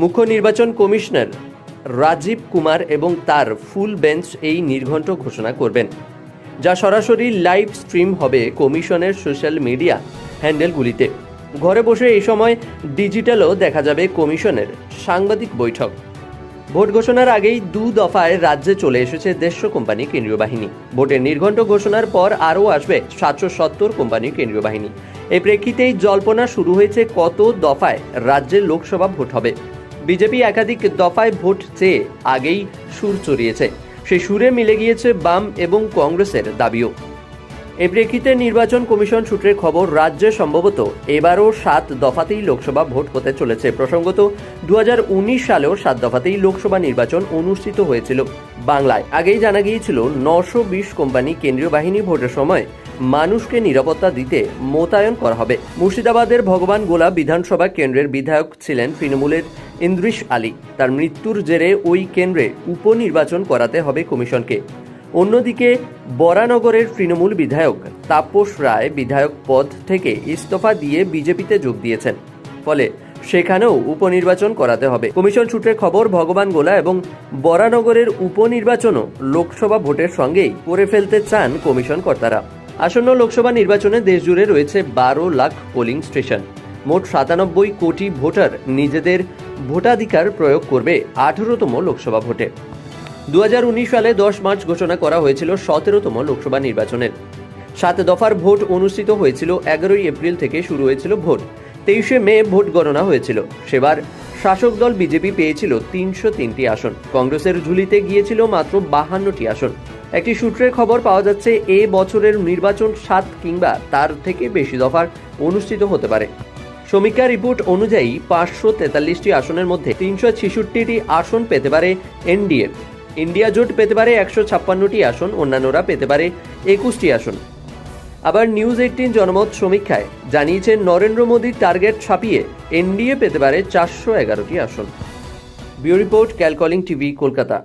মুখ্য নির্বাচন কমিশনার রাজীব কুমার এবং তার ফুল বেঞ্চ এই নির্ঘণ্ট ঘোষণা করবেন, যা সরাসরি লাইভ স্ট্রিম হবে কমিশনের সোশ্যাল মিডিয়া হ্যান্ডেলগুলিতে। ঘরে বসে এই সময় ডিজিটালও দেখা যাবে কমিশনের সাংবাদিক বৈঠক। ভোট ঘোষণার আগেই দু দফায় রাজ্যে চলে এসেছে দেড়শো কোম্পানি কেন্দ্রীয় বাহিনী। ভোটের নির্ঘণ্ট ঘোষণার পর আরও আসবে সাতশো সত্তর কোম্পানি কেন্দ্রীয় বাহিনী। এই প্রেক্ষিতেই জল্পনা শুরু হয়েছে কত দফায় রাজ্যে লোকসভা ভোট হবে। বিজেপি একাধিক দফায় ভোট চেয়ে আগেই সুর চড়িয়েছে। সেই সুরে মিলে গিয়েছে বাম এবং কংগ্রেসের দাবিও। এই প্রেক্ষিতে নির্বাচন কমিশন সূত্রের খবর, রাজ্যে সম্ভবত এবারও সাত দফাতেই লোকসভা ভোট হতে চলেছে। প্রসঙ্গত দু হাজার উনিশ সালেও সাত দফাতেই লোকসভা নির্বাচন অনুষ্ঠিত হয়েছিল বাংলায়। আগেই জানা গিয়েছিল, নশো বিশ কোম্পানি কেন্দ্রীয় বাহিনী ভোটের সময় মানুষকে নিরাপত্তা দিতে মোতায়েন করা হবে। মুর্শিদাবাদের ভগবান গোলা বিধানসভা কেন্দ্রের বিধায়ক ছিলেন তৃণমূলের ইন্দ্রিশ আলী। তার মৃত্যুর জেরে ওই কেন্দ্রে উপনির্বাচন করাতে হবে কমিশনকে। অন্যদিকে, বরানগরের তৃণমূল বিধায়ক তাপস রায় বিধায়ক পদ থেকে ইস্তফা দিয়ে বিজেপিতে যোগ দিয়েছেন। ফলে সেখানেও উপনির্বাচন করাতে হবে। কমিশন সূত্রে খবর ভগবান গোলা এবং বরানগরের উপনির্বাচনও লোকসভা ভোটের সঙ্গেই করে ফেলতে চান কমিশন কর্তারা। আসন্ন লোকসভা নির্বাচনে দেশজুড়ে রয়েছে বারো লাখ পোলিং স্টেশন। মোট সাতানব্বই কোটি ভোটার নিজেদের ভোটাধিকার প্রয়োগ করবে আঠেরোতম লোকসভা ভোটে। দু হাজার উনিশ সালে দশ মার্চ ঘোষণা করা হয়েছিল সতেরোতম লোকসভা নির্বাচনের। সাত দফার ভোট অনুষ্ঠিত হয়েছিল এগারোই এপ্রিল থেকে শুরু হয়েছিল ভোট। তেইশে মে ভোট গণনা হয়েছিল। সেবার শাসক দল বিজেপি পেয়েছিল তিনশো তিনটি আসন। কংগ্রেসের ঝুলিতে গিয়েছিল মাত্র বাহান্নটি আসন। একটি সূত্রের খবর পাওয়া যাচ্ছে, এ বছরের নির্বাচন সাত কিংবা তার থেকে বেশি দফার অনুষ্ঠিত হতে পারে। সমীক্ষা রিপোর্ট অনুযায়ী পাঁচশো তেতাল্লিশটি আসনের মধ্যে তিনশো ছেষট্টিটি আসন পেতে পারে এনডিএ। ইন্ডিয়া জোট পেতে পারে একশো ছাপ্পান্নটি আসন, অন্যান্যরা পেতে পারে একুশটি আসন। আবার নিউজ এইটিন জনমত সমীক্ষায় জানিয়েছেন নরেন্দ্র মোদীর টার্গেট ছাপিয়ে এনডিএ পেতে পারে চারশো এগারোটি আসন। বিউ রিপোর্ট, ক্যালকলিং টিভি, কলকাতা।